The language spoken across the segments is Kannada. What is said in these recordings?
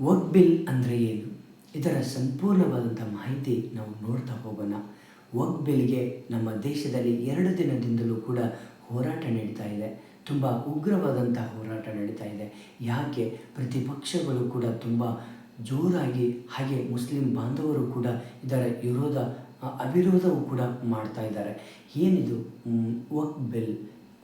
ವಕ್ ಬಿಲ್ ಅಂದರೆ ಏನು? ಇದರ ಸಂಪೂರ್ಣವಾದಂಥ ಮಾಹಿತಿ ನಾವು ನೋಡ್ತಾ ಹೋಗೋಣ. ವಕ್ ಬಿಲ್ಗೆ ನಮ್ಮ ದೇಶದಲ್ಲಿ ಎರಡು ದಿನದಿಂದಲೂ ಕೂಡ ಹೋರಾಟ ನಡೀತಾ ಇದೆ. ತುಂಬ ಉಗ್ರವಾದಂಥ ಹೋರಾಟ ನಡೀತಾ ಇದೆ. ಯಾಕೆ? ಪ್ರತಿಪಕ್ಷಗಳು ಕೂಡ ತುಂಬ ಜೋರಾಗಿ ಹಾಗೆ ಮುಸ್ಲಿಂ ಬಾಂಧವರು ಕೂಡ ಇದರ ವಿರೋಧ ಅವಿರೋಧವು ಕೂಡ ಮಾಡ್ತಾ ಇದ್ದಾರೆ. ಏನಿದು? ವಕ್ ಬಿಲ್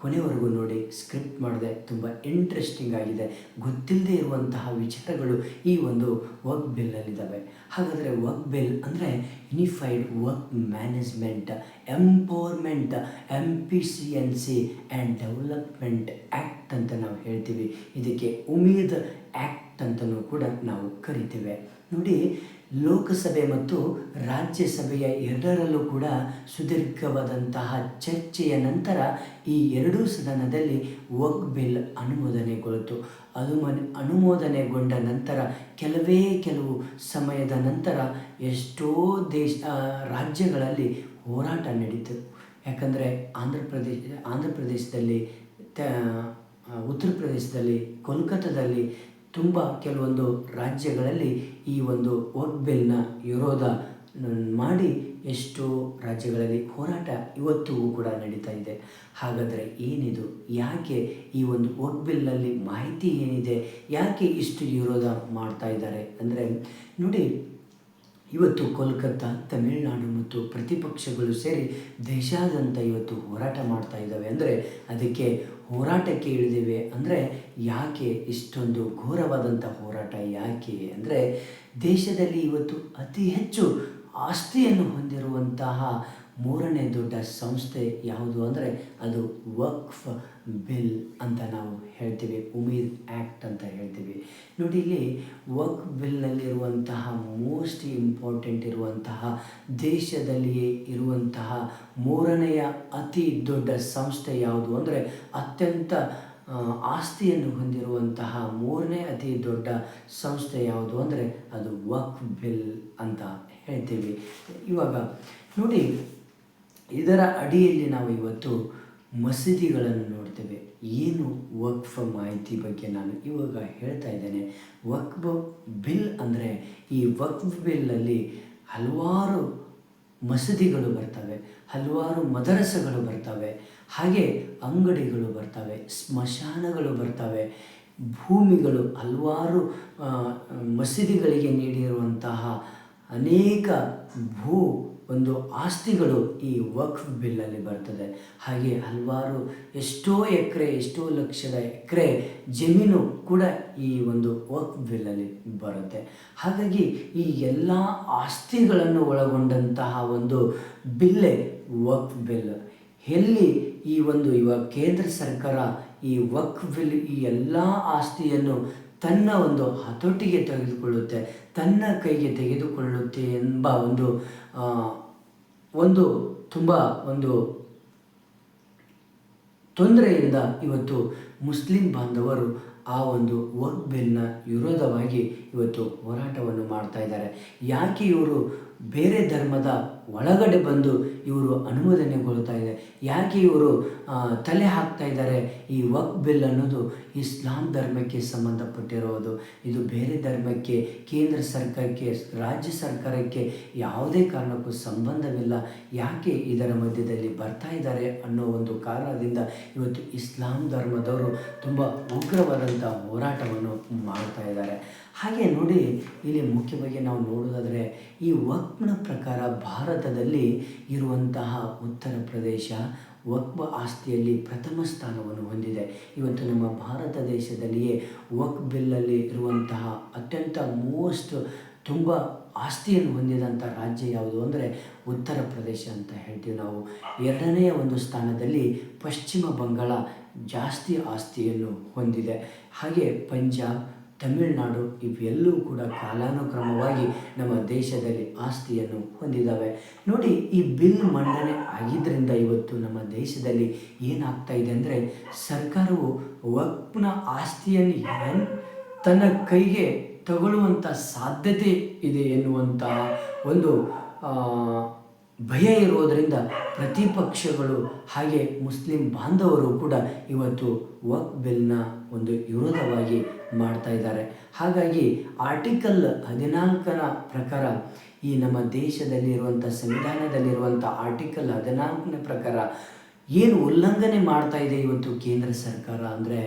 ಕೊನೆವರೆಗೂ ನೋಡಿ ಸ್ಕ್ರಿಪ್ಟ್ ಮಾಡಿದೆ, ತುಂಬ ಇಂಟ್ರೆಸ್ಟಿಂಗ್ ಆಗಿದೆ. ಗೊತ್ತಿಲ್ಲದೆ ಇರುವಂತಹ ವಿಚಾರಗಳು ಈ ಒಂದು ವರ್ಕ್ ಬಿಲ್ಲಲ್ಲಿದ್ದಾವೆ ಹಾಗಾದರೆ ವರ್ಕ್ ಬಿಲ್ ಅಂದರೆ unified work management empowerment M P C N C and development act ಅಂತ ನಾವು ಹೇಳ್ತೀವಿ. ಇದಕ್ಕೆ ಉಮೀದ್ ಆ್ಯಕ್ಟ್ ಅಂತಲೂ ಕೂಡ ನಾವು ಕರಿತೇವೆ. ನೋಡಿ, ಲೋಕಸಭೆ ಮತ್ತು ರಾಜ್ಯಸಭೆಯ ಎರಡರಲ್ಲೂ ಕೂಡ ಸುದೀರ್ಘವಾದಂತಹ ಚರ್ಚೆಯ ನಂತರ ಈ ಎರಡೂ ಸದನದಲ್ಲಿ ವಕ್ ಬಿಲ್ ಅನುಮೋದನೆಗೊಳಿತು. ಅನುಮೋದ ಅನುಮೋದನೆಗೊಂಡ ನಂತರ ಕೆಲವೇ ಕೆಲವು ಸಮಯದ ನಂತರ ಎಷ್ಟೋ ದೇಶ ರಾಜ್ಯಗಳಲ್ಲಿ ಹೋರಾಟ ನಡೀತು. ಯಾಕಂದರೆ ಆಂಧ್ರ ಪ್ರದೇಶ, ಆಂಧ್ರ ಪ್ರದೇಶದಲ್ಲಿ ಉತ್ತರ ಪ್ರದೇಶದಲ್ಲಿ, ಕೋಲ್ಕತ್ತಾದಲ್ಲಿ ತುಂಬ ಕೆಲವೊಂದು ರಾಜ್ಯಗಳಲ್ಲಿ ಈ ಒಂದು ವೋಟ್ ಬಿಲ್ನ ವಿರೋಧ ಮಾಡಿ ಎಷ್ಟೋ ರಾಜ್ಯಗಳಲ್ಲಿ ಹೋರಾಟ ಇವತ್ತಿಗೂ ಕೂಡ ನಡೀತಾ ಇದೆ. ಹಾಗಾದರೆ ಏನಿದು? ಯಾಕೆ ಈ ಒಂದು ವೋಟ್ ಬಿಲ್ನಲ್ಲಿ ಮಾಹಿತಿ ಏನಿದೆ? ಯಾಕೆ ಇಷ್ಟು ವಿರೋಧ ಮಾಡ್ತಾ ಇದ್ದಾರೆ? ಅಂದರೆ ನೋಡಿ, ಇವತ್ತು ಕೋಲ್ಕತ್ತಾ, ತಮಿಳುನಾಡು ಮತ್ತು ಪ್ರತಿಪಕ್ಷಗಳು ಸೇರಿ ದೇಶಾದ್ಯಂತ ಇವತ್ತು ಹೋರಾಟ ಮಾಡ್ತಾ ಇದ್ದಾವೆ. ಅಂದರೆ ಅದಕ್ಕೆ ಹೋರಾಟಕ್ಕೆ ಇಳಿದಿವೆ ಅಂದರೆ ಯಾಕೆ ಇಷ್ಟೊಂದು ಘೋರವಾದಂಥ ಹೋರಾಟ ಯಾಕೆ ಅಂದರೆ ದೇಶದಲ್ಲಿ ಇವತ್ತು ಅತಿ ಹೆಚ್ಚು ಆಸ್ತಿಯನ್ನು ಹೊಂದಿರುವಂತಹ ಮೂರನೇ ದೊಡ್ಡ ಸಂಸ್ಥೆ ಯಾವುದು ಅಂದರೆ ಅದು ವಕ್ಫ್ ಬಿಲ್ ಅಂತ ನಾವು ಹೇಳ್ತೀವಿ ಉಮೀದ್ ಆ್ಯಕ್ಟ್ ಅಂತ ಹೇಳ್ತೀವಿ. ನೋಡಿ ಇಲ್ಲಿ ವಕ್ ಬಿಲ್ನಲ್ಲಿರುವಂತಹ ಮೋಸ್ಟ್ ಇಂಪಾರ್ಟೆಂಟ್ ಇರುವಂತಹ ದೇಶದಲ್ಲಿಯೇ ಇರುವಂತಹ ಮೂರನೆಯ ಅತಿ ದೊಡ್ಡ ಸಂಸ್ಥೆ ಯಾವುದು ಅಂದರೆ ಅತ್ಯಂತ ಆಸ್ತಿಯನ್ನು ಹೊಂದಿರುವಂತಹ ಮೂರನೇ ಅತಿ ದೊಡ್ಡ ಸಂಸ್ಥೆ ಯಾವುದು ಅಂದರೆ ಅದು ವಕ್ ಬಿಲ್ ಅಂತ ಹೇಳ್ತೀವಿ. ಇವಾಗ ನೋಡಿ, ಇದರ ಅಡಿಯಲ್ಲಿ ನಾವು ಇವತ್ತು ಮಸೀದಿಗಳನ್ನು ನೋಡ್ತೇವೆ. ಏನು ವಕ್ಫ್ ಮಾಹಿತಿ ಬಗ್ಗೆ ನಾನು ಇವಾಗ ಹೇಳ್ತಾ ಇದ್ದೇನೆ. ವಕ್ಫ್ ಬಿಲ್ ಅಂದರೆ ಈ ವಕ್ಫ್ ಬಿಲ್ಲಲ್ಲಿ ಹಲವಾರು ಮಸೀದಿಗಳು ಬರ್ತವೆ. ಹಲವಾರು ಮದರಸಗಳು ಬರ್ತವೆ. ಹಾಗೆ ಅಂಗಡಿಗಳು ಬರ್ತವೆ. ಸ್ಮಶಾನಗಳು ಬರ್ತವೆ. ಭೂಮಿಗಳು ಹಲವಾರು ಮಸೀದಿಗಳಿಗೆ ನೀಡಿರುವಂತಹ ಅನೇಕ ಭೂ ಒಂದು ಆಸ್ತಿಗಳು ಈ ವಕ್ಫ್ ಬಿಲ್ಲಲ್ಲಿ ಬರ್ತದೆ. ಹಾಗೆ ಹಲವಾರು ಎಷ್ಟೋ ಎಕರೆ, ಎಷ್ಟೋ ಲಕ್ಷದ ಎಕರೆ ಜಮೀನು ಕೂಡ ಈ ಒಂದು ವಕ್ಫ್ ಬಿಲ್ಲಲ್ಲಿ ಬರುತ್ತೆ. ಹಾಗಾಗಿ ಈ ಎಲ್ಲ ಆಸ್ತಿಗಳನ್ನು ಒಳಗೊಂಡಂತಹ ಒಂದು ಬಿಲ್ಲೆ ವಕ್ಫ್ ಬಿಲ್. ಎಲ್ಲಿ ಈ ಒಂದು ಇವಾಗ ಕೇಂದ್ರ ಸರ್ಕಾರ ಈ ವಕ್ಫ್ ಬಿಲ್ ಈ ಎಲ್ಲ ಆಸ್ತಿಯನ್ನು ತನ್ನ ಒಂದು ಹತೋಟಿಗೆ ತೆಗೆದುಕೊಳ್ಳುತ್ತೆ, ತನ್ನ ಕೈಗೆ ತೆಗೆದುಕೊಳ್ಳುತ್ತೆ ಎಂಬ ಒಂದು ಒಂದು ತುಂಬ ಒಂದು ತೊಂದರೆಯಿಂದ ಇವತ್ತು ಮುಸ್ಲಿಂ ಬಾಂಧವರು ಆ ಒಂದು ವಕ್ ಬಿಲ್ನ ವಿರೋಧವಾಗಿ ಇವತ್ತು ಹೋರಾಟವನ್ನು ಮಾಡ್ತಾ ಇದ್ದಾರೆ. ಯಾಕೆ ಇವರು ಬೇರೆ ಧರ್ಮದ ಒಳಗಡೆ ಬಂದು ಇವರು ಅನುಮೋದನೆಗೊಳ್ತಾ ಇದೆ? ಯಾಕೆ ಇವರು ತಲೆ ಹಾಕ್ತಾ ಇದ್ದಾರೆ ಈ ವಕ್ ಬಿಲ್ ಅನ್ನೋದು? ಇಸ್ಲಾಂ ಧರ್ಮಕ್ಕೆ ಸಂಬಂಧಪಟ್ಟಿರೋದು. ಇದು ಬೇರೆ ಧರ್ಮಕ್ಕೆ, ಕೇಂದ್ರ ಸರ್ಕಾರಕ್ಕೆ, ರಾಜ್ಯ ಸರ್ಕಾರಕ್ಕೆ ಯಾವುದೇ ಕಾರಣಕ್ಕೂ ಸಂಬಂಧವಿಲ್ಲ. ಯಾಕೆ ಇದರ ಮಧ್ಯದಲ್ಲಿ ಬರ್ತಾ ಇದ್ದಾರೆ ಅನ್ನೋ ಒಂದು ಕಾರಣದಿಂದ ಇವತ್ತು ಇಸ್ಲಾಂ ಧರ್ಮದವರು ತುಂಬ ಉಗ್ರವಾದಂಥ ಹೋರಾಟವನ್ನು ಮಾಡ್ತಾ ಇದ್ದಾರೆ. ಹಾಗೆ ನೋಡಿ, ಇಲ್ಲಿ ಮುಖ್ಯವಾಗಿ ನಾವು ನೋಡೋದಾದರೆ ಈ ವಕ್ಫ್ನ ಪ್ರಕಾರ ಭಾರತದಲ್ಲಿ ಇರುವಂತಹ ಉತ್ತರ ಪ್ರದೇಶ ವಕ್ಬ ಆಸ್ತಿಯಲ್ಲಿ ಪ್ರಥಮ ಸ್ಥಾನವನ್ನು ಹೊಂದಿದೆ. ಇವತ್ತು ನಮ್ಮ ಭಾರತ ದೇಶದಲ್ಲಿಯೇ ವಕ್ ಬಿಲ್ಲಲ್ಲಿ ಇರುವಂತಹ ಅತ್ಯಂತ ಮೋಸ್ಟ್ ತುಂಬ ಆಸ್ತಿಯನ್ನು ಹೊಂದಿದಂಥ ರಾಜ್ಯ ಯಾವುದು ಅಂದರೆ ಉತ್ತರ ಪ್ರದೇಶ ಅಂತ ಹೇಳ್ತೀವಿ ನಾವು. ಎರಡನೆಯ ಒಂದು ಸ್ಥಾನದಲ್ಲಿ ಪಶ್ಚಿಮ ಬಂಗಾಳ ಜಾಸ್ತಿ ಆಸ್ತಿಯನ್ನು ಹೊಂದಿದೆ. ಹಾಗೆ ಪಂಜಾಬ್, ತಮಿಳುನಾಡು ಇವೆಲ್ಲವೂ ಕೂಡ ಕಾಲಾನುಕ್ರಮವಾಗಿ ನಮ್ಮ ದೇಶದಲ್ಲಿ ಆಸ್ತಿಯನ್ನು ಹೊಂದಿದ್ದಾವೆ ನೋಡಿ, ಈ ಬಿಲ್ ಮಂಡನೆ ಆಗಿದ್ದರಿಂದ ಇವತ್ತು ನಮ್ಮ ದೇಶದಲ್ಲಿ ಏನಾಗ್ತಾ ಇದೆ ಅಂದರೆ ಸರ್ಕಾರವು ವಕ್ಫ್ನ ಆಸ್ತಿಯನ್ನು ತನ್ನ ಕೈಗೆ ತಗೊಳ್ಳುವಂಥ ಸಾಧ್ಯತೆ ಇದೆ ಎನ್ನುವಂತಹ ಒಂದು ಭಯ ಇರೋದರಿಂದ ಪ್ರತಿಪಕ್ಷಗಳು ಹಾಗೆ ಮುಸ್ಲಿಂ ಬಾಂಧವರು ಕೂಡ ಇವತ್ತು ವಕ್ ಬಿಲ್ನ ಒಂದು ವಿರೋಧವಾಗಿ ಮಾಡ್ತಾ ಇದ್ದಾರೆ. ಹಾಗಾಗಿ ಆರ್ಟಿಕಲ್ ಹದಿನಾಲ್ಕರ ಪ್ರಕಾರ ಈ ನಮ್ಮ ದೇಶದಲ್ಲಿರುವಂಥ ಸಂವಿಧಾನದಲ್ಲಿರುವಂಥ ಆರ್ಟಿಕಲ್ ಹದಿನಾಲ್ಕನೇ ಪ್ರಕಾರ ಏನು ಉಲ್ಲಂಘನೆ ಮಾಡ್ತಾ ಇದೆ ಇವತ್ತು ಕೇಂದ್ರ ಸರ್ಕಾರ ಅಂದರೆ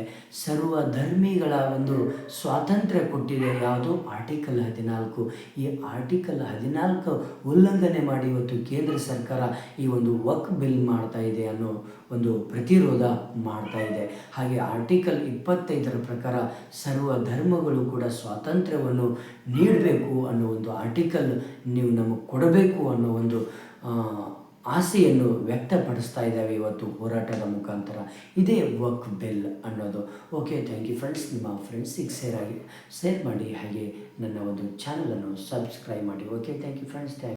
ಸರ್ವ ಧರ್ಮಿಗಳ ಒಂದು ಸ್ವಾತಂತ್ರ್ಯ ಕೊಟ್ಟಿದೆ. ಯಾವುದು ಆರ್ಟಿಕಲ್ ಹದಿನಾಲ್ಕು. ಈ ಆರ್ಟಿಕಲ್ ಹದಿನಾಲ್ಕು ಉಲ್ಲಂಘನೆ ಮಾಡಿ ಇವತ್ತು ಕೇಂದ್ರ ಸರ್ಕಾರ ಈ ಒಂದು ವಕ್ ಬಿಲ್ ಮಾಡ್ತಾ ಇದೆ ಅನ್ನೋ ಒಂದು ಪ್ರತಿರೋಧ ಮಾಡ್ತಾ ಇದೆ. ಹಾಗೆ ಆರ್ಟಿಕಲ್ ಇಪ್ಪತ್ತೈದರ ಪ್ರಕಾರ ಸರ್ವ ಧರ್ಮಗಳು ಕೂಡ ಸ್ವಾತಂತ್ರ್ಯವನ್ನು ನೀಡಬೇಕು ಅನ್ನೋ ಒಂದು ಆರ್ಟಿಕಲ್ ನೀವು ನಮಗೆ ಕೊಡಬೇಕು ಅನ್ನೋ ಒಂದು ಆಸೆಯನ್ನು ವ್ಯಕ್ತಪಡಿಸ್ತಾ ಇದ್ದಾವೆ ಇವತ್ತು ಹೋರಾಟದ ಮುಖಾಂತರ. ಇದೇ ವರ್ಕ್ ಬೆಲ್ ಅನ್ನೋದು. ಓಕೆ ಥ್ಯಾಂಕ್ ಯು ಫ್ರೆಂಡ್ಸ್ ನಿಮ್ಮ ಫ್ರೆಂಡ್ಸಿಗೆ ಸೇರ್ ಆಗಿ ಸೇರ್ ಮಾಡಿ, ಹಾಗೆ ನನ್ನ ಒಂದು ಚಾನಲನ್ನು ಸಬ್ಸ್ಕ್ರೈಬ್ ಮಾಡಿ. Okay thank you friends thank